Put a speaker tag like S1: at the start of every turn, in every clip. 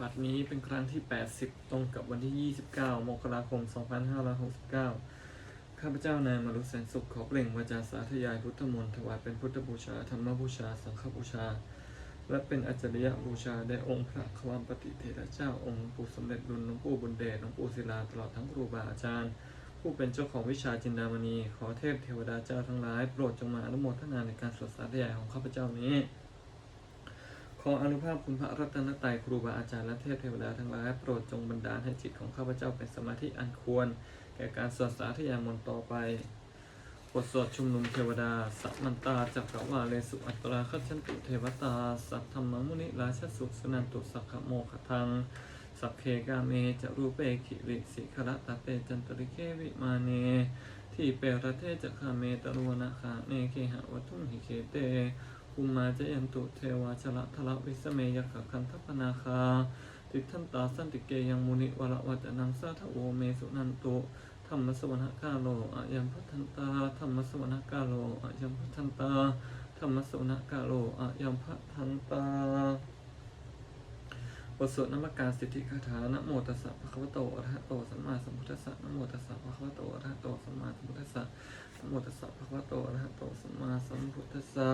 S1: บัดนี้เป็นครั้งที่ 80 ตรงกับวันที่ 29 มกราคม 2569 ข้าพเจ้านายมรุษแสนสุขขอเปล่งวาจาสาธยายพุทธมนต์ถวายเป็นพุทธบูชา ธรรมบูชา สังฆบูชา และเป็นอัจฉริยบูชาแด่องค์พระความปฏิเทระเจ้าองค์ปู่สมเด็จดุลหลวงปู่บุญเดชหลวงปู่ศิลาตลอดทั้งครูบาอาจารย์ ผู้เป็นเจ้าของวิชาจินดามณี ขอเทพเทวดาเจ้าทั้งหลายโปรดจงมาอนุโมทนาในการสวดสาธยายของข้าพเจ้านี้ ออนุภาพคุณพระรัตนตรัยครูบาอาจารย์และเทพเทวดาทั้งหลายโปรดจงบันดาลให้จิตของข้าพเจ้าเป็นสมาธิอันควร แก่การสวดสาธยายมนต์ต่อไปบทสวดชุมนุมเทวดา สัมมันตาจักรวาเลสุอัตตราคัจฉันตุเทวตา สัทธรรมมุนิราชสุสุนันตุสักขโมขทัง สัพเพกาเมจะรูปเปขิริสิขระตาเปจันตริเควิมาเน ที่เปรเทจะคาเมตรวนาคาเนเคหะวัตุหิเคเต ภูมิมาจยันตุเทวาชละทละวิสเมยกะคันทปนาคา ติทันตาสันติเกยังมุนิวรวัจนังสาทโวเมสุนันตุธรรมสวนะกาโลอะยัมพัทันตาธรรมสวนะกาโลอะยัมพัทันตาธรรมสวนะกาโลอะยัมพัทันตาบทสวดนมักการสิทธิคาถานะโมตัสสะภะคะวะโตอะระหะโตสัมมาสัมพุทธัสสะนะโมตัสสะภะคะวะโตอะระหะโตสัมมาสัมพุทธัสสะนะโมตัสสะภะคะวะโตอะระหะโตสัมมาสัมพุทธัสสะ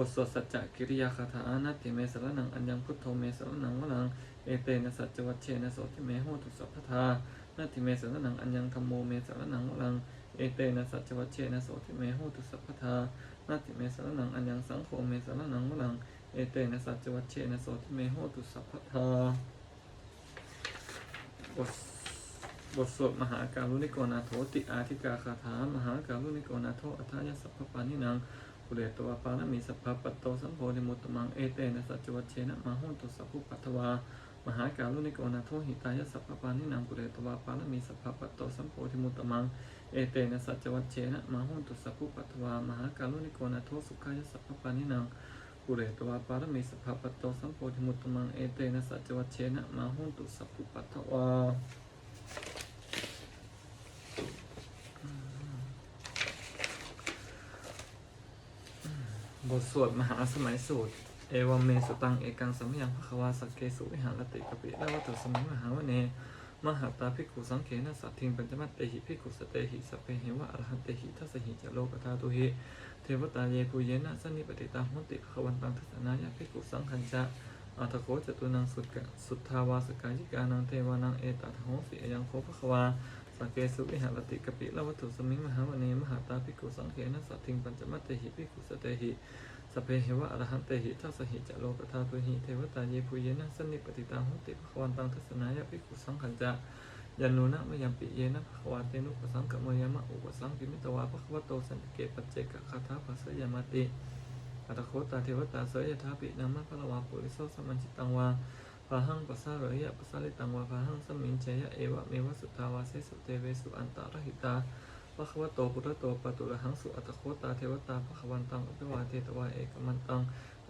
S1: บทสวดสัจจะกิริยาคาถานาติเมสรนังอัญญังพุทโธเมสรนังวลังเอเตนะสัจจวัชเชนะโสติเมโหตุสัพพทานาติเมสรนังอัญญังธรรมโมเมสรนังวลังเอเตนะสัจจวัชเชนะโสติเมโหตุสัพพทานาติเมสรนังอัญญังสังโฆเมสรนังวลังเอเตนะสัจจวัชเชนะโสติเมโหตุสัพพทาบทบทสวดมหาการุณิโกนาโถติอาธิกาคาถามหาการุณิโกนาโถอัฏฐาสัพพปานินัง ปุเรตวาปานะมีสัพพะปัตโตสัมโพธิมุตตมังเอเตนะสัจจวัชเชนะมาหุนตุสัพพุปัตถวามหาการุณิโกนาโทหิตายะสัพพปานินางปุเรตวาปานะมีสัพพะปัตโตสัมโพธิมุตตมังเอเตนะสัจจวัชเชนะมาหุนตุสัพพุปัตถวามหาการุณิโกนาโทสุขายะสัพพปานินางปุเรตวาปานะมีสัพพปัตโตสัมโพธิมุตตมังเอเตนะสัจจวัชเชนะมาหุนตุสัพพุปัตถวา บทสวดมหาสมัยสูตร เอวเมสตังเอกังสัมยังภควาสักเกสุวิหารติกปิและวัตถุสมัยมหาวเนมหาตาภิกขุสังเขนะสัตทิงปัญจมัตเตหิภิกขุสเตหิสัพเพเหวะอรหันเตหิทัสหิจโลกธาตุหิเทวตาเยปุเยนะสันนิปติตาหุติภวันตังทัสนายะภิกขุสังขันจะอัตโคจตุนังสุดกะสุทธาวาสกายิกานังเทวานังเอตัทโหสิยังโคภควา สักเกสุวิหารติกปิละวัตถุสมิงมหาวเนมหาตาภิกขุสังเขนะสัตทิงปัญจมัตเตหิภิกขุสเตหิสเพเหวะอรหันเตหิทัสสหิจะโลกธาตุหิเทวตาเยปุเยนะสนิปติตังหุติภควันตังทัสนายะภิกขุสังขันจะยันโนนะมยัมปิเยนะภควาเตนุปสังกมยามะอุปสังกิมิตวาภควโตสันติเกปัจเจกคาถาภาสยามาติอัตโคตาเทวตาเสยยทาปินามะพละวาปุริโสสมัญจิตังวา พาหังปัสสะเรยะปัสสะลิตังวาพาหังสมิงเจยะเอวะเมวะสุทาวาเสสุเตเวสุอันตารหิตาพระควโตพุทธโตปตุระหังสุอัตโคตาเทวตาพระควันตังอภิวาเทตวาเอกมันตัง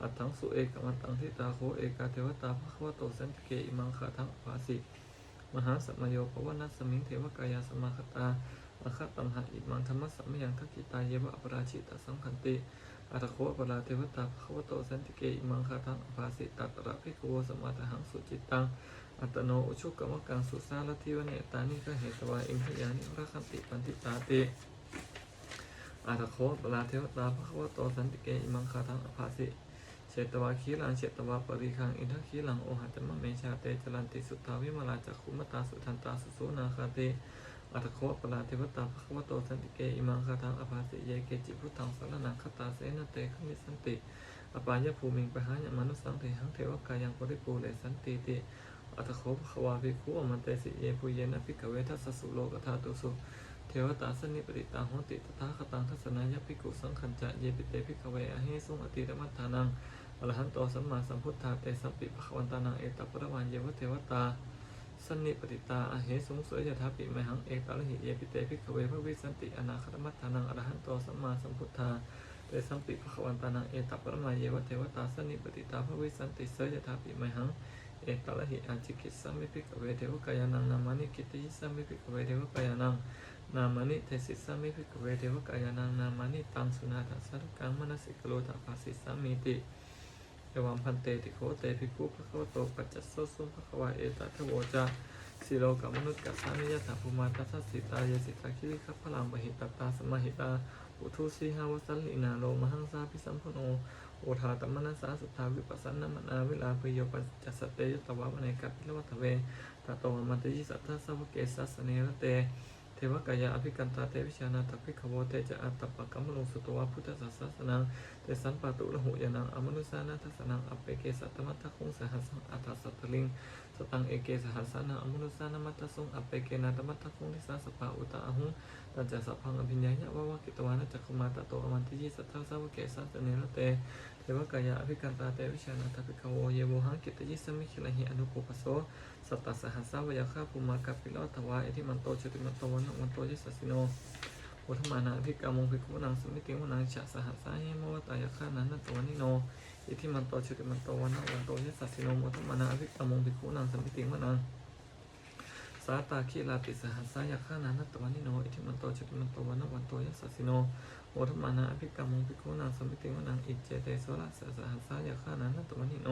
S1: อัตถังสุเอกมันตังทิตาโคเอกาเทวตาพระควโตสันติเกอิมังคาทังภาสิมหาสัมโยภวนัสสมิงเทวกายาสมาคตาอาคตัมหะอิมังธรรมสัมมยังทักกิตาเยวะอปราชิตาสังคันติ อัตโคปราเทวตาพระควโตสันติเกอิมังคาทังภาสิตัตระภิกขวสมาทหังสุจิตตัง อัตโนอุชุกกรรมกังสุสาลทิวเนตานิก็เหตวาอิมพยานิรักขันติปันติตาติอาตโคปลาเทวตาภควโตสันติเกอิมังคาทังภาสิเชตวาคีลังเชตวาปริคังอินทคีลังโอหัตมะเมชาเตจรันติสุทธาวิมาลาจักขุมตาสุทันตาสุโสนาคาติ อัตโคปลาเทวตาภควโตสันติเกอิมังคาทังอภาสิเยเกจิพุทธังสารนังคตาเสนเตขมิสันติอปายภูมิงปะหายมนุสังเทหังเทวกายังปริปูเลสันติติอัตโคภควาภิกขุอมันเตสิเยปุเยนะภิกขเวทัสสุโลกธาตุสุเทวตาสนิปริตังโหติตถาคตังทัศนายภิกขุสังขันจะเยปิเตภิกขเวอเหสุงอติรมัตถานังอรหันโตสัมมาสัมพุทธาเตสัมปิภควันตานังเอตปรวันเยวเทวตา สนิปริตาอเหสงเสยยถาปิมหังเอกตลหิเยปิเตภิกเวพระวิสันติอนาคตมัตถานังอรหันตสัมมาสัมพุทธาเตสัมปิภควันตานังเอตปรมาเยวเทวตาสนิปริตาพระวิสันติเสยยถาปิมหังเอกลหิอาจิกิสัมมิภิกเวเทวกายานังนามานิกิติสัมมิภิกเวเทวกายานังนามานิเทศิสัมมิภิกเวเทวกายานังนามานิตังสุนาถาสารกังมนสิกโลตาภาสิสัมมิติ วัมพันเตติโคเตภิกขุภะคะวโตปัจจสโสสุภะควเอตทะโวจะสิโลกับมนุษย์กัสสามิยถาภูมาตัสสะสิตายสิตาคิริคัพลังปหิตตาสมหิตาอุทุสีหาวสัลลินาโลมหังสาพิสัมพโนโอทาตมนัสสาสุทาวิปัสสนามนาเวลาพโยปัจจสเตยตวะวะเนกัปิลวัตเวตาโตมันติสัทธาสวเกสัสเนรเต เทวกายาอภิกันตาเตวิชานาตภิกขโวเตจะอัตตปะกัมมลงสุตวะพุทธศาสนังเตสันปะตุระหุยานังอมนุสานาทัสนังอเปเกสัตมัตตคงสหัสสังอัตสัตลิงสตังเอเกสหัสานังอมนุสานามัตตสงอเปเกนาตมัตตคงทิสาสปะอุตตะอหุงตัจจะสัพพังอภิญญาญะวะวะกิตวานะจักขมาตโตอมันติยิสัทธาสาวเกสัสเนระเต วกายาอภิกันตาเตวิชานาตภิกขโวเยโวหังกิตยิสมิคิลหิอนุปปโสสัตตสหัสสาวยาคาภูมากัปปิโลทวาเอทิมันโตจติมันโตวันวันโตยิสสสิโนโอธมานาภิกามงภิกขุนังสมิติวนังฉะสหัสสาเยโมวตายาคานันนตวันิโนอิทิมันโตจติมันโตวันวันโตยิสสสิโนโอธมานาภิกามงภิกขุนังสมิติวนังสาตาคีลาติสหัสสายาคานานัตตวันนิโนอิทิมันโตจติมันโตวันวันโตยัสสสิโน โอธมานาอภิกรรมงภิกุนางสมิติวนังอิจเจเตโสระสสหัสสายาคานานัตตวันนิโน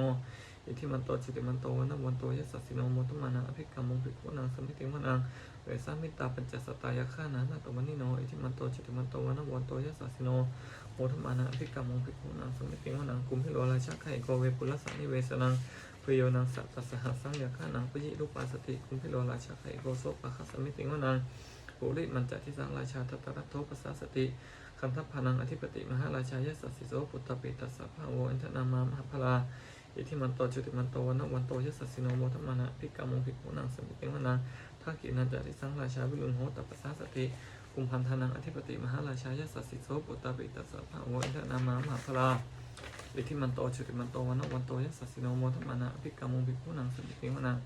S1: อิทิมันโตจุติมันโตวันวันโตยัสสสิโนโมธมานาอภิกรรมงภิกุนางสมิติวนังเวสามิตาปัญจสตายาคานานัตตวันนิโนอิทิมันโตจุติมันโตวันวันโตยัสสสิโนโอธมานาอภิกรรมงภิกุนางสมิติวนังกุมพิโลราชาไขโกเวปุลสันนิเวสนังพโยนังสัตตสหัสสังยาขานังปยิรูปาสติคุมพิโลราชาไขโกโซปะคัสสมิติวนังปุริมันจัติสังราชาทัตตรัตโทปัสสสติ คันทัพพานังอธิปติมหาราชายสัสสิโสปุตตปิตัสสะภะโวอินทนามามหาพลาอิทิมันโตจุติมันโตวันวันโตยสัสสิโนโมทมานะพิกามงพิกุนังสมิติงวนังทักกินันจัติสังราชาวิลุนโหตัปสสาสติกุมพันธนังอธิปติมหาราชายสัสสิโสปุตตปิตัสสะภะโวอินทนามามหาพลาอิทิมันโตจุติมันโตวันวันโตยัสสสิโนโมทมานะอภิกรรมุงภิกขุนังสมิติวนัง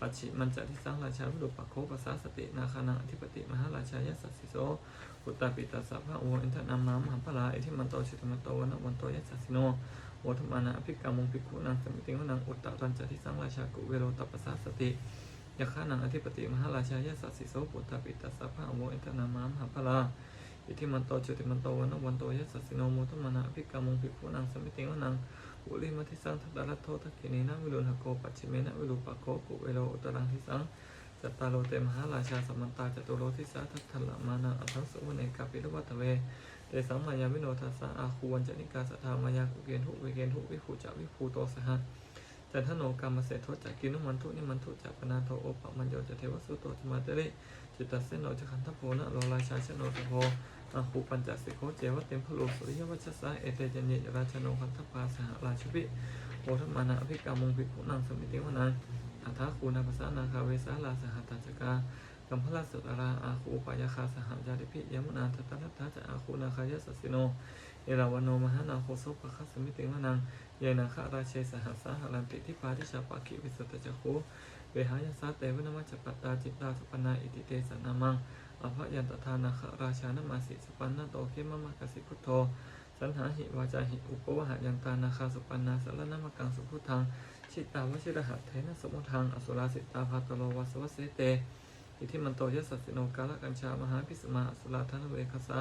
S1: ปัจฉิมันจะที่สังราชาวิรุปัคโคปัสสาสตินาคานังอธิปติมหาราชายัสสิโส ปุตตาปิตัสสะพะโออินทนามามหาพลาอิทิมันโตจุติมันโตวันวันโตยัสสสิโนโมทมานะอภิกรรมุงภิกขุนังสมิติวนังอุตตะรันจะที่สังราชากุเวโรตัปสสาสติยาคานังอธิปติมหาราชายัสสสิโสปุตตาปิตัสสะพะโออินทนามามหาพลาอิทิมันโตจุติมันโตวันวันโตยัสสสิโนโมทมานะอภิกรรมุงภิกขุนังสมิติวนังอุลิมัทิสังทัตตารัตโททักขินีนะวิรุณหโกปัจฉิเมนะวิรูปะโคกุเวโรอุตรังทิสัง จัตตาโลเตมหาราชาสมันตาจตุโลทิสาทัตถละมานังอัทังสุวเนกาปิรวัตเวเตสังมายาวิโนทัสสะอาคูวันจนิกาสทามายากุเกนทุเวเกนทุวิภูจะวิภูโตสหัสจันทโนกรรมเสโทจักกินุมันทุนิมันทุจักปนาโทโอปะมันโยจะเทวสุโตจมาเตเรจิตตัสเสนโนจะขันทโพนะโลราชาชโนตโพอาคูปัญจสิโคเจวะเต็มพโลสุริยวัชสาเอเตจันเยราชโนคันทปาสหราชบิ วิโอธมานาอภิกรรมงภิกขุนังสมิติวนังอัฏฐาคูนาภาษานาคาเวสาลาสหัตถจกากัมพลสัตราอาคูปายาคาสหจาริพิยมุนาทัตนัตถาจะอาคูนาคายสัสิโน เอราวโนมหานาโคโสปะคัสสมิติวนังเยนาคาราเชสหัสสาหรันติทิปาทิชาปะคิวิสตจักขุเวหายาสาเตวนมัจจปัตตาจิตตาสุปนาอิติเตสนามังอภยันตทานาคาราชานมาสิสปันนาโตเขมมะกสิพุทโธ สันหาหิวาจาหิอุปวหยันตานาคาสุปันนาสารนามกังสุพุทังชิตาวชิรหัตเทนะสมุทังอสุราสิตาภาตโลวัสวเสเตอิทิมันโตยสัสสิโนกาลกัญชามหาพิสมาอสุราธนเวคสา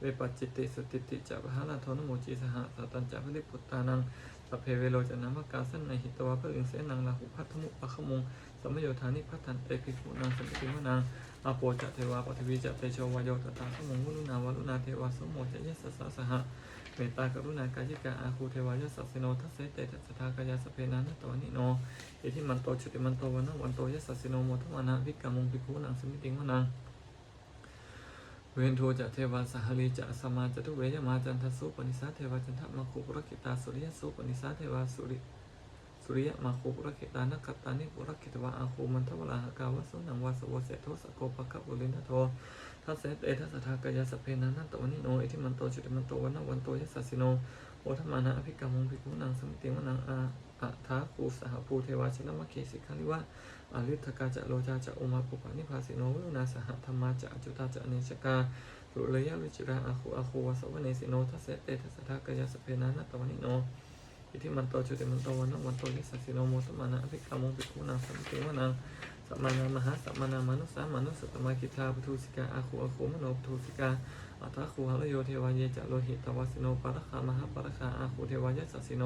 S1: เวปัจจิติสติติจัพหาลาโทนโมจีสหสัตัญจัพลิปุตตานัง สเพเวโลจะนามกาสันในหิตวะพระอึงเสนังลาหุพัทธมุปะขมงสมโยธานิพัฒันเตปิขุนางสมิติวนังอาโปจะเทวาปฐวีจะเตโชวายโยตตาขมงวลุนาวลุนาเทวาสมโมจะยสสสสหะเมตตากรุณากายิกาอาคูเทวายสัสสโนทัสเสเตทัสทากายาสเพนันตวนิโนอิทิมันโตชุติมันโตวันนวันโตยสัสสโนโมทมานะวิกามุงปิคูนังสมิติงวนัง เวนโทจะเทวาสหลีจะสมาจตุเวยมาจันทสุปนิสาเทวาจันทมะคุปรกิตาสุริยสุปนิสาเทวาสุริสุริยมาคูปุรกิตานักขตานิปุรกิตวะอาคูมันทวราหกาวสุนังวาสวเสโทสโกปะกะบุรินทโททัสเสเตทัสทากายาสเพนันนันตวนิโนอิทิมันโตจุติมันโตวันนวันโตยัสสิโนโอธมานะอภิกรรมงภิกขุนังสมิติวนังอา อะทาคูสหภูเทวาชนะมะเคสิกาลิวะอาลิทกาจะโลจาจะอุมาปุปานิพาสิโนวิรุณาสหธรรมาจะอจุตาจะอเนชกาสุเลยะวิจิราอาคูอาคูวาสวเนสิโนทัสเสเตทัสทากายาสเพนันนันตวนิโนอิทิมันโตจุติมันโตวันนวันโตยิสสสิโนโมตมานะอภิกรรมงปิคูนังสัมติวนังสัมมานามหาสัมมานามนุสามนุสตมาคิทาปุถุสิกาอาคูอาคูมโนปุถุสิกาอัตถคูหะโยเทวายเจโลหิตวสิโนปะระคามหาปะระคาอาคูเทวายสัสสิโน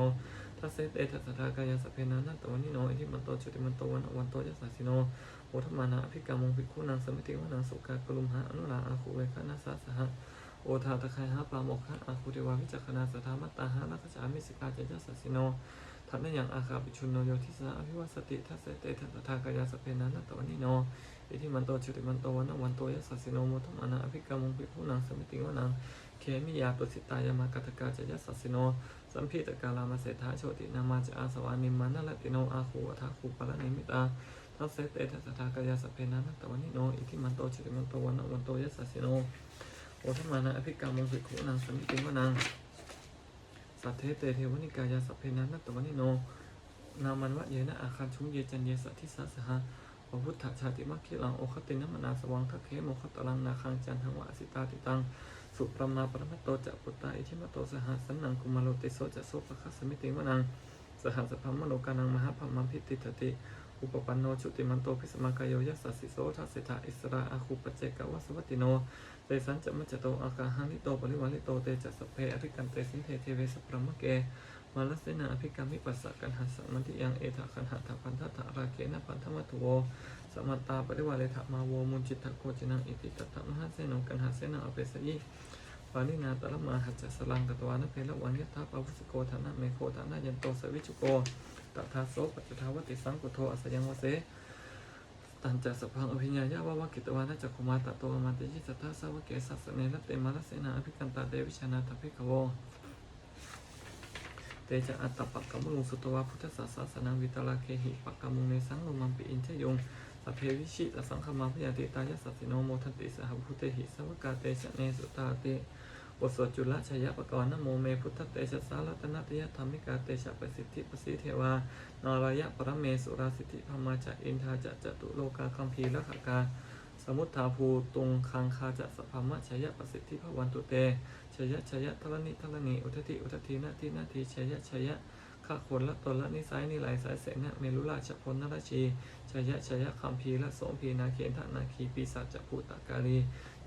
S1: ทัสเซเตทัสทากายาสพเพนานัตตวันนิโนอิทิมันโตจุติมันโตวันวันโตยัสสะสิโนโอธมานาอภิกรรมงภิกขุนางสมิติวนังสุกากลุมหะอนุราอาคูเวคะนาสาสหะโอทาตะไคหะปลาโมกขะอาคูเทวาวิจักขณาสถามัตตาหะลักขจามิสิกาจยัสสะสิโนทันนยังอาคาปิชุนโนโยทิสนาอภิวัสติทัสเสเตทัสทากายาสพเพนานัตตวันนิโนอิทิมันโตจุติมันโตวันวันโตยัสสะสิโนโมทมานาอภิกรรมงภิกขุนางสมิติวนังเคมิยาตุสิตายามากัตกาจยัสสะสิโน สัมพิตกาลามาเสถาโชตินามาจะอาสวานิมานะละติโนอาคูอัฏฐาคูปะละนิมิตาทัสเสเตทัสทากายาสพเพนานัตตวันิโนอิทิมันโตจุติมันโตวันวันโตยัสสิโนโอทมานาอภิกรรมงภิกขุนางสมิติวนังสัทเทเตเทวนิกายาสพเพนานัตตวันิโนนามันวะเยนะอาคารชุมเยจันเยสะทิสาสหะพระพุทธชาติมัคคิลังโอคตินมนาสวังทัคเคโมคตลังนาคังจันทังวะสิตาติตัง สุปรมาปรมัตโตจะปุตตาอิทิมโตสหัสสันนังกุมารโลติโสจะโสปะคัสมิติวนังสหัสพัมมโนกานังมหาพัมมัมพิติตติ อุปปันโนชุติมันโตพิสมากายโยยัสสิโสทัสสิทาอิสราอาคูปเจกวัสวัตติโนเตสันจะมัจโตอากาหังนิโตปริวาลิโตเตจะสเพอริกันเตสินเทเทเวสปรมะเกมาลเสนาอภิกรรมิปัสสะกันหัสสะมันติยังเอถาคันหะถพันธะถาราเกนะปันธมัตโว สมัตตาปริวาเลถมาโวมุจิตตะโกจินังอิติตตะมหาเสนงกันหาเสนาอเปสยิปานินาตระมาหัจจสลังกตวานเพละวันยะถาปวุสโกธนะเมโคธนะยันโตสวิจุโกตถาโสปัจจทาวติสังกุโทอสยังวเสตันจะสพังอภิญญายะวาวกิตวานะจักขุมาตะโตมาติยิสัทธาสาวกเกสัสเนรเตมาลเสนาอภิกันตาเดวิชนาทภิกขโวเตจะอัตตปักกมุลุงสุตวาพุทธศาสนาวิตาลาเคหิปักกมุงในสังลมัมปิอินเชยง สเพวิชิตสังขมาพยาติตายสัสสิโนโมทันติสหพุทเตหิสวกาเตชะเนสุตาเตบทสวดจุลชยะปกรณ์นโมเมพุทธเตชะสารัตนตยธรรมิกาเตชะประสิทธิประสิทธิเทวานารายะปรเมสุราสิทธิพมาจะอินทาจะจตุโลกาคัมภีรขกาสมุทธาภูตุงคังคาจะสภามะชยะประสิทธิพวันตุเตชยะชยะทรณิทรณีอุทธิอุทธินาทีนาทีชยะชยะ ข้าคนละตนละนิสัยนิไหลสายเสนะเมลุราชพลนรชีชยะชยะคัมภีละโสมพีนาเขนทนาคีปีศาจจะภูตกาลี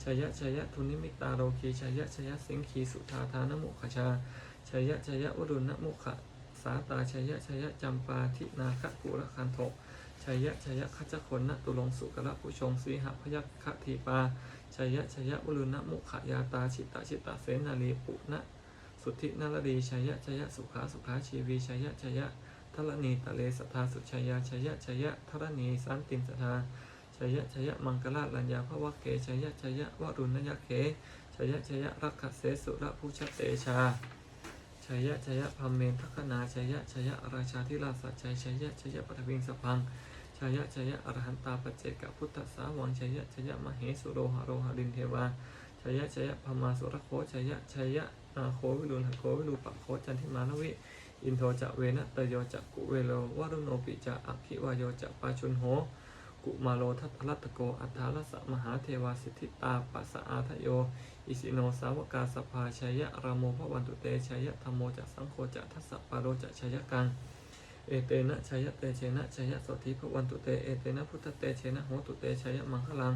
S1: ชยะชยะทุนิมิตาโรคีชยะชยะสิงคีสุธาธานมุขชาชยะชยะวรุณมุขะสาตาชยะชยะจำปาทินาคกุระคันโทชยะชยะขจคนนตุลงสุกระผู้ชงสีหพยัคฆทีปาชยะชยะวรุณมุขยาตาชิตาชิตาเสนาลีปุณะ สุทธินารดีชยะชยะสุขาสุขาชีวีชยะชยะทรณีตะเลสทาสุชยาชยะชยะทรณีสันติมสทาชยะชยะมังกลาลัญญาภวะเกชยะชยะวรุณยะเขชยะชยะรักขเสสุระผู้ชเตชาชยะชยะพัมเมนทัคนาชยะชยะราชาธิราชสัจชัยชยะชยะปฐวิงสพังชายะชายะอรหันตาปเจกพุทธสาวังชายะชายะมเหสุโรหะโรหะรินเทวาชายะชายะพมาสุรโคชายะชายะ นาโควิรุณหโควิรูปะโคจันทิมานวิอินโทจะเวนะเตโยจะกุเวโลวรุโนปิจะอักขิวายโยจะปาชุนโหกุมาโลทัตตลัตโกอัฏฐาลสะมหาเทวาสิทธิตาปัสสะอาทโย อิสิโนสาวกาสภาชายะรามโมพระวันตุเตชายะธรรมโมจะสังโฆจะทัสสะปาโรจะชายะกังเอเตนะชายะเตเชนะชายะโสธิพระวันตุเตเอเตนะพุทธเตเชนะโหตุเตชายะมังคลัง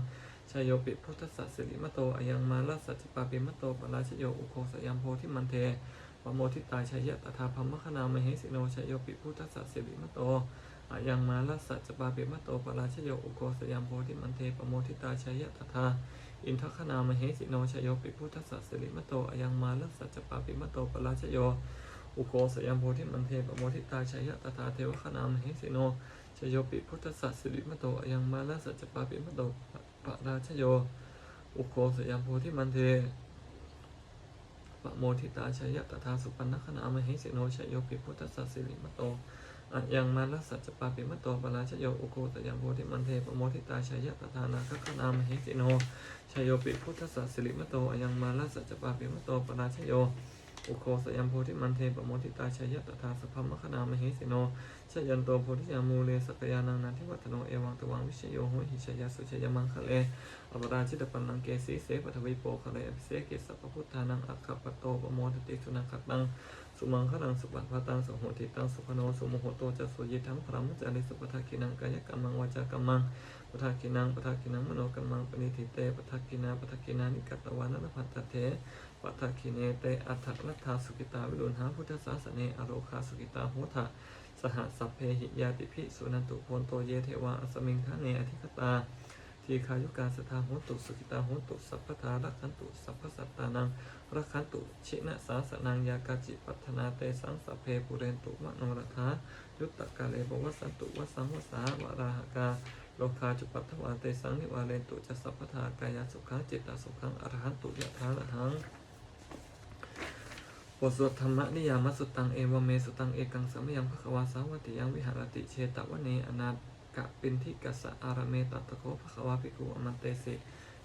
S1: ชายโยปิพุทธสัสสิริมโตอยังมาลสัจจปาปิมโตปราชโยอุโคสยามโพธิมันเทปโมทิตาชายะตถาพัมมคณามเหสิโนชายโยปิพุทธสัสสิริมโตอายังมาลสัจจปาปิมโตปราชโยอุโคสยามโพธิมันเทปโมทิตาชายะตถาอินทคณามเหสิโนชายโยปิพุทธสัสสิริมโตอายังมาลสัจจปาปิมโตปราชโยอุโคสยามโพธิมันเทปโมทิตาชัยยะตถาเทวขนามเหสิโนชายโยปิพุทธสัสสิริมโตอยังมาลสัจจปาปิมโต ปะราชโย อุโคสยามโพธิมันเทปะโมทิตาชัยะตถาสุปันนขนามเหสิโนชยโยปิพุทธสัสสิริมโตอะยังมาลสัจปาปิมโตปะราชโยอุโคสยามโพธิมันเทปโมทิตาชัยะตถานาคขนามเหสิโนชยโยปิพุทธสัสสิริมโตอะยังมาลสัจปาปิมโตปะราชโยอุโคสยัมโพธิมันเทปโมทิตาชยตถาสพมคณามเหสิโน ชยันโตโพธิยามูเลสกยานังนันทิวัตโนเอวังตวังวิชโยโหหิชยาสุชยมังคะเลอปราชิตปันนังเกสีเสปทวิโปคะเลอภิเสกเกสัพพุทธานังอัคคปโตปโมทติสุนังคัตตังสุมังคลังสุปัตพาตังสุโหติตังสุพโนสุโมโหโตจะสุยิทังพระมุจจาริสุปทากินังกายกรรมังวาจากรรมังปทากินังปทากินังมโนกรรมังปณิทิเตปทากินาปทากินานิกัตตวานันพัตตเถยปัทคิเนเตอัฏฐรัตถาสุกิตาวิรุณหาพุทธศาสเนอโรคาสุกิตาโหทะ สหสัพเพหิยาติภิสุนันตุโพนโตเยเทวาอสมิงคะเนอธิคตา ทีคายุการสทาโหตุสุกิตาโหตุสัพพทารักขันตุสัพพสัตตานังรักขันตุชินะสาสนังยากาจิปัฒนาเตสังสัพเพปุเรนตุมโนรทายุตตะกาเลบวัสสันตุวัสสังวสาวราหกาโลคาจุปัตถวาเตสังนิวาเรนตุจะสัพพทากายสุขังจิตตสุขังอรหันตุยะทาละหัง บทสวดธรรมนิยามสุตังเอวเมสุตังเอกังสัมยังภควาสาวัติยังวิหารติเชตวเนอนาตกะปินทิกัสอารเมตัตตโคภควาภิกขุอมันเตสิ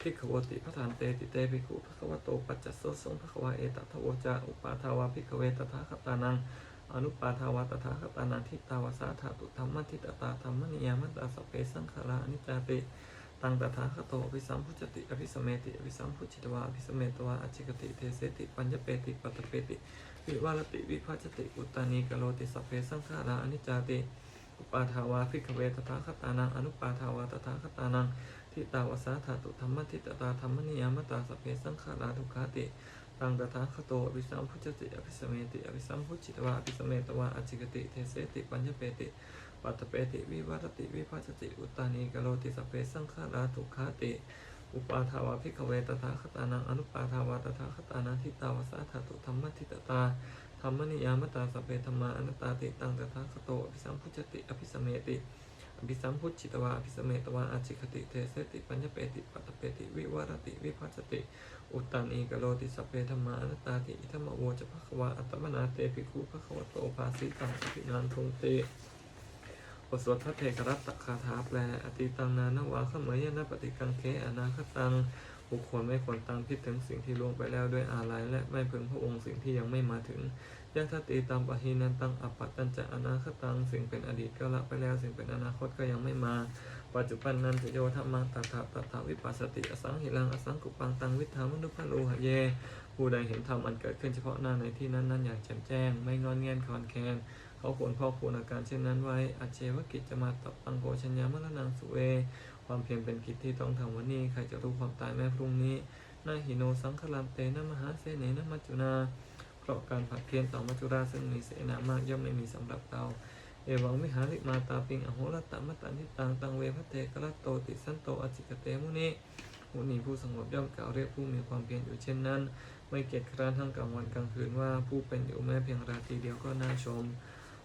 S1: ภิกขวติพระธานเตติเตภิกขุภควโตปัจจโสสงภควาเอตัทโวจาอุปาทาวาภิกขเวตถาคตานังอนุปาทาวาตถาคตานังทิตาวาสาธาตุธรรมทิตตาธรรมนิยามตาสเพสังขารานิจจาติ ตังตถาคโตอภิสัมพุจติอภิสเมติอภิสัมพุจิตวาอภิสเมตวาอจิกติเทเสติปัญญเปติปัตตเปติวิวาลติวิภัจติอุตตานีกโลติสัพเพสังขาราอนิจจติอุปาทาวาภิกขเวตถาคตานังอนุปาทาวาตถาคตานังทิตาวสาธาตุธรรมทิตตาธรรมนิยามตาสัพเพสังขาราทุกขาติ ตังตถาคโตอภิสัมพุจติอภิสมเมติอภิสัมพุจิตวาอภิสมเมตวาอจิกติเทเสติปัญญเปติปัตเปติวิวัตติวิภัจติอุตตานีกโลติสเพสังขาราทุกขาติอุปาทาวาภิกขเวตถาคตานังอนุปาทาวาตถาคตานังทิตาวสาธาตุธรรมทิตตาธรรมนิยามตาสเพธรรมาอนัตตาติตังตถาคโตอภิสัมพุจติอภิสมเมติอภิสัมพุจิตวาอภิสมเมตวาอจิคติเทเสติปัญญเปติปัตเปติวิวารติวิภัจติ อุตตานีกโลติสพเพธรรมานตตาติอิทัมมโวจะภควาอัตมนาเตภิกขุภควโตภาสิตังอภินันทงเตบทสวดพระเทกรัตตคาถาแปล อติตังนานวาขเมยนะปฏิกังเคอนาคตังบุคคลไม่ควรตังคิดถึงสิ่งที่ล่วงไปแล้วด้วยอาลัยและไม่พึงพระองค์สิ่งที่ยังไม่มาถึงยะทติตามปะหินันตังอัปปัตตันจะอนาคตังสิ่งเป็นอดีตก็ละไปแล้วสิ่งเป็นอนาคตก็ยังไม่มา ปัจจุบันนันจะโยธรรมังตถาตถาวิปัสสติอสังหิรังอสังกุปังตังวิธามนุพพะโลหะเย ผู้ใดเห็นธรรมอันเกิดขึ้นเฉพาะหน้าในที่นั้นนั้นอย่างแจ่มแจ้ง ไม่งอนแงนคลอนแคลนเขาควรพ่อควรอาการเช่นนั้นไว้อาเจวกิจจะมาตับปังโกชัญญามรณังสุเว ความเพียรเป็นกิจที่ต้องทำวันนี้ ใครจะรู้ความตายแม้พรุ่งนี้นาหิโนสังคลัมเตนะมหาเสเนนะมัจจุนา เพราะการผัดเพียรต่อมัจจุราซึ่งมีเสนามากย่อมไม่มีสำหรับเรา เอวังวิหาริมาตาปิงอโหรตตมัตตันทิตังตังเวพระเทกรัตโตติสันโตอจิกเตมุนีมุนีผู้สงบย่อมกล่าวเรียกผู้มีความเพียรอยู่เช่นนั้น ไม่เกียจคร้านทั้งกลางวันกลางคืนว่าผู้เป็นอยู่แม้เพียงราตรีเดียวก็น่าชม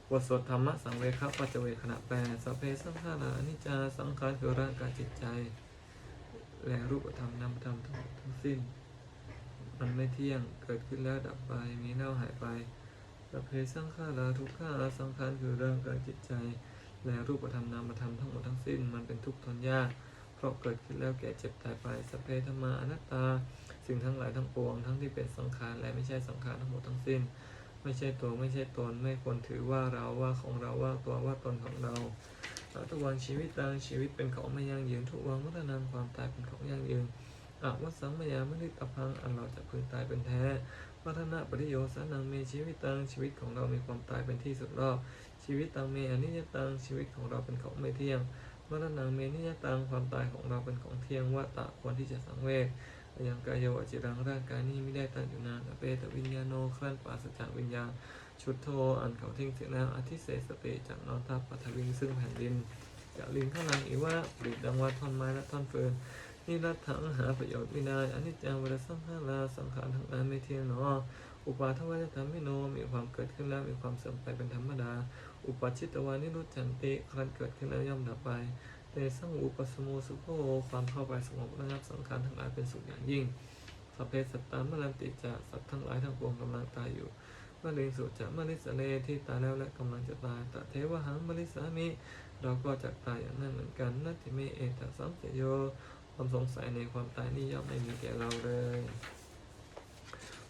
S1: บทสวดธรรมะสังเวคปัจเวขณะแปลสัพเพสังขารานิจาสังขารคือร่างกายจิตใจ และรูปธรรมนามธรรมทั้งหมดทั้งสิ้น มันไม่เที่ยงเกิดขึ้นแล้วดับไปมีเน่าหายไป สัพเพสังขาราทุกขาสังขารคือร่างกายจิตใจ และรูปธรรมนามธรรมทั้งหมดทั้งสิ้นมันเป็นทุกข์ทนยาก เพราะเกิดขึ้นแล้วแก่เจ็บตายไปสัพเพธรรมาอนัตตา สิ่งทั้งหลายทั้งปวงทั้งที่เป็นสังขารและไม่ใช่สังขารทั้งหมดทั้งสิ้น ไม่ใช่ตัวไม่ใช่ตนไม่ควรถือว่าเราว่าของเราว่าตัวว่าตนของเราทุกวันชีวิตตังชีวิตเป็นของไม่ยั่งยืนทุกวันวัฒนามความตายเป็นของยั่งยืนอาวัสังมยามฤตพังอันเราจะพึงตายเป็นแท้ วัฒนาปริโยสานังเมชีวิตตังชีวิตของเรามีความตายเป็นที่สุดรอบชีวิตตังเมอนิจตังชีวิตของเราเป็นของไม่เที่ยงวัฒนังเมนิจตังความตายของเราเป็นของเที่ยงว่าตะควรที่จะสังเวชยังกายโยอจิรังร่างกายนี้ไม่ได้ตั้งอยู่นานอเปตวิญญาโนคลั่นปราศจากวิญญาณชุดโทอันเขาทิ้งเสียแล้วอธิเศษสติจากนอนทับปัทวิงซึ่งแผ่นดินจากลิงข้างล่างอีว่าปลิดดังว่าท่อนไม้และท่อนเฟิร์น นี่รัตถังหาประโยชน์ไม่ได้อนิจจังเวลสังขาราสังขารทั้งนั้นไม่เที่ยงหนอ อุปาทวายธรรมไม่โน มีความเกิดขึ้นแล้วมีความเสื่อมไปเป็นธรรมดา อุปาชิตวานิรุจันติครั้นเกิดขึ้นแล้วย่อมดับไปเตสังอุปสมโมสุโภความเข้าไปสงบระงับสังขารทั้งหลายเป็นสุขอย่างยิ่งสัพเพสัตตามรันติจะสัตว์ทั้งหลายทั้งปวงกำลังตายอยู่มะเร็งสุจะมะริสเลที่ตายแล้วและกำลังจะตายตะเทวหังมะริสามิ เราก็จะตายอย่างนั้นเหมือนกันนัตติเมเอตสัมเสยโย ความสงสัยในความตายนี่ย่อมไม่มีแก่เราเลย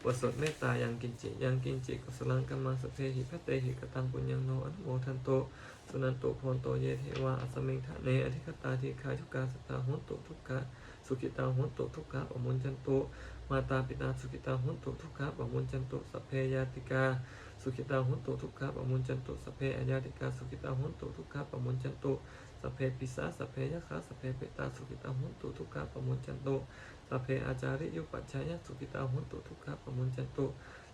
S1: บทสวดเมตตายังกินจิยังกินจิกุสลังกัมมังสพเพหิพะเตหิกตังปุญญังโนอนุโมทันโตสุนันโตโพนโตเยเทวาอัสมิงทะเนอธิคตาทีคาทุกาสตาหุนตุทุกขะสุกิตาหุนตุทุกขะปมุญจันโตมาตาปิตาสุกิตาหุนตุทุกขะปมุญจันโตสัพเพยาติกาสุขิตาหุนตุทุกขะปมุญจันโตสัพเพอญาติกาสุขิตาหุนตุทุกขะปมุญจันโต สัพเพปิสาสัพเพยะคะสัพเพเปตาสุขิตาหุนตุทุกขาปมุญจันโตสัพเพอาจาริยุปัจฉายะสุขิตาหุนตุทุกขาปมุญจันโต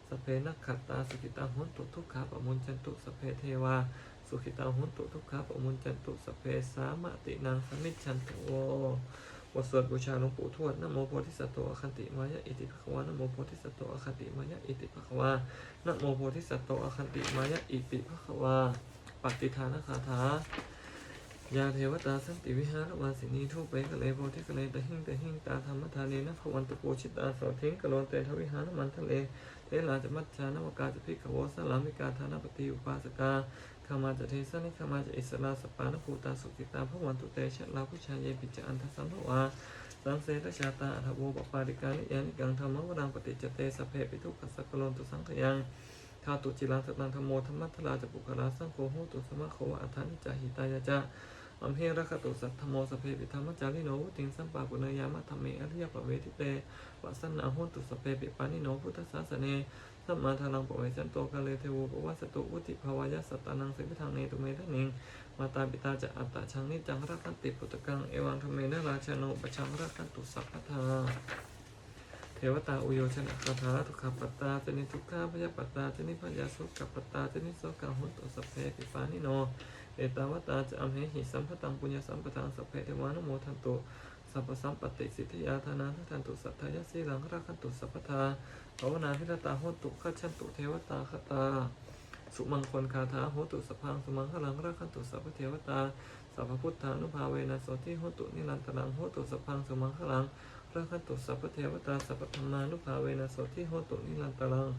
S1: สัพเพนักขัตตาสุขิตาหุนตุทุกขาปมุญจันโตสัพเพเทวาสุขิตาหุนตุทุกขาปมุญจันโตสัพเพสามตินางสมิจฉันตุโวบทสวดบูชาหลวงปู่ทวดนโมโพธิสัตว์โอคันติมายะอิติภควานโมโพธิสัตว์โอคันติมายะอิติภควานโมโพธิสัตว์โอคันติมายะอิติภควาปฏิทานคาถา ยาเทวตาสันติวิหารวาสินีทุเปกะเลโพธิกะเลตะหิงตะหิงตาธรรมทานีนะพวันตุปูชิตาสาทิ้งกะโลนเตทวิหารมันทะเลเทลาจะมัจจานวกาจะพิกขวสลามิกาธานปฏิอุปาสกาขามาจะเทสนิขามาจะอิสลาสปานภูตาสุกิตาพวันตุเตชะลาผู้ชายเยปิจอันทสัมภวาสังเสตชาตาอัทโวปปาริกานิยานิกังธรรมวรังปฏิจเตสเพปิทุกขสักกะโลนตุสังขยังทาตุจิรังสตังธรรมโมธรรมัทลาจะปุคลาสังโฆโหตุสมะโควะอัฏฐานิจหิตายะจะ อัมเพรคตุสัทธโมสเพปิธรรมจาริโนวุติงสัมปาปุเนยามะธรรมเมอริยปะเวทิเตวะสันนาโหตุสเพปิปานิโนพุทธศาสเนสัมมาทารังปะเวจันโตกาเลเทวูปวัสสตุวุติภาวายะสัตตานังสิกทังเนตุเมทะนิงมาตาปิตาจะอัตตะชังนิจังรักขันติปุตตกังเอวังธรรมเมนราชโนปชังรักขันตุสัพพทาเทวตาอุโยชนะคาถาทุกขปัตตาจนิทุกขาพยาปัตตาจนิพยาสุขปัตตาจนิโสกาหุตุสเพปิปานิโน เอตาวตาจะอัมเหหิสัมปตังปุญญสัมปทังสัพเพเทวานุโมทันตุสัพพสัมปติสิทธิยาธานาทันตุสัทธายสีหลังรักขันตุสัพพทาภาวนาพิรตาโหตุขัจฉันตุเทวตาคตา สุมังคลคาถาโหตุสพังสุมังคลังรักขันตุสัพเทวตาสัพพุทธานุภาเวนะโสติโหตุนิรันตรังโหตุสพังสุมังคลังพระคันตุสัพเทวตาสัพธรรมานุภาเวนะโสทิโหตุนิรันตรัง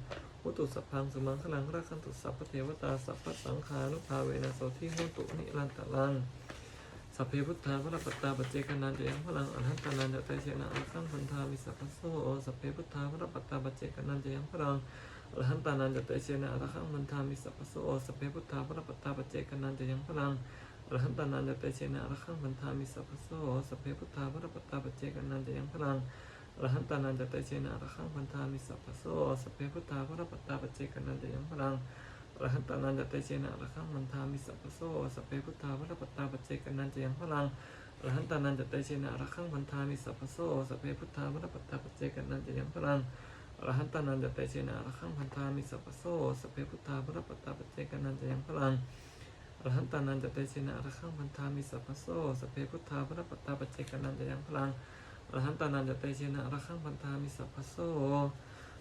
S1: โหตุสัพพังสมังคลังพระคันตุสัพพเทวตาสัพพสังขานุภาเวนะโสทิโหตุนิรันตรังสัพเพพุทธาพระปัตตาปเจกนันจยังพลังอรหันตานันจะเตเชนะอรหังพันธามิสัพพโสสัพเพพุทธาพระปัตตาปเจกนันจยังพลังอรหันตานันจะเตเชนะอรหังพันธามิสัพพโสสัพเพพุทธาพระปัตตาปเจกนันจยังพลังอรหันตานันจะเตเชนะอรหังพันธามิสัพพโสสัพเพพุทธาพระปัตตาปเจกนันจยังพลัง อรหันตานันจะเตเชนะอรหังพันธามิสัพพโสสัพเพพุทธาพระปัตตาปเจกนันจะยังพลังอรหันตานันจะเตเชนะอรหังพันธามิสัพพโสสัพเพพุทธาพระปัตตาปเจกนันจะยังพลังอรหันตานันจะเตเชนะอรหังพันธามิสัพพโสสัพเพพุทธาพระปัตตาปเจกนันจะยังพลังอรหันตานันจะเตเชนะอรหังพันธามิสัพพโสสัพเพพุทธาพระปัตตาปเจกนันจะยังพลังอรหันตานันจะเตชินะอรหังพันธามิสัพพโสสพเพพุทธาพระปัตตาปเจกนันจะยังพลัง อรหันตานันจะเตชนะอรหังพันธามิสัพพโส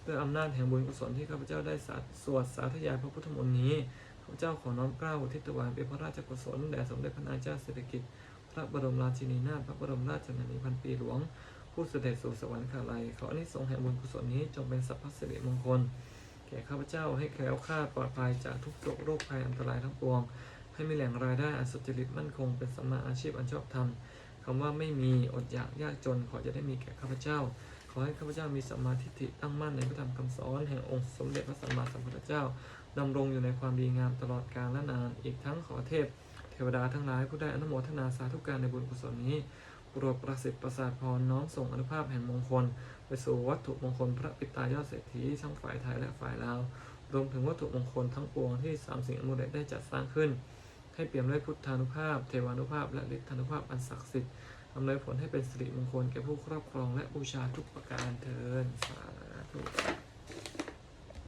S1: ด้วยอำนาจแห่งบุญกุศลที่ข้าพเจ้าได้สาสวดสาธยายพระพุทธมนต์นี้ข้าพเจ้าขอน้อมกล้าอุทิศถวายเป็นพระราชกุศลแด่สมเด็จพระนางเจ้าสิริกิติ์พระบรมราชินีนาถพระบรมราชชนนีพันปีหลวง ผู้เสด็จสู่สวรรคาลัยขออานิสงส์แห่งบุญกุศลนี้จงเป็นสัพพสิริมงคล แก่ข้าพเจ้าให้แคล้วคลาดปลอดภัยจากทุกโศกโรคภัยอันตรายทั้งปวง ให้มีแหล่งรายได้อันสุจริตมั่นคงเป็นสัมมาอาชีพอันชอบธรรม คำว่าไม่มีอดอยากยากจนขอจะได้มีแก่ข้าพเจ้า ขอให้ข้าพเจ้ามีสัมมาทิฏฐิตั้งมั่นในพระธรรมคำสอนแห่งองค์สมเด็จพระสัมมาสัมพุทธเจ้าดำรงอยู่ในความดีงามตลอดกาลและนาน อีกทั้งขอเทพ เทวดาทั้งหลายผู้ได้อนุโมทนาสาธุการในบุญกุศลนี้โปรดประสิทธิ์ประสาทพรน้อมส่งอนุภาพแห่งมงคล ไปสู่วัตถุมงคลพระปิตายอดเศรษฐีทั้งฝ่ายไทยและฝ่ายลาวรวมถึงวัตถุมงคลทั้งปวงที่สามสิ่งอนุเดชได้จัดสร้างขึ้น ให้เปี่ยมด้วยพุทธานุภาพ เทวานุภาพ และฤทธานุภาพอันศักดิ์สิทธิ์อำนวยผลให้เป็นสิริมงคลแก่ผู้ครอบครองและบูชาทุกประการเทินสาธุ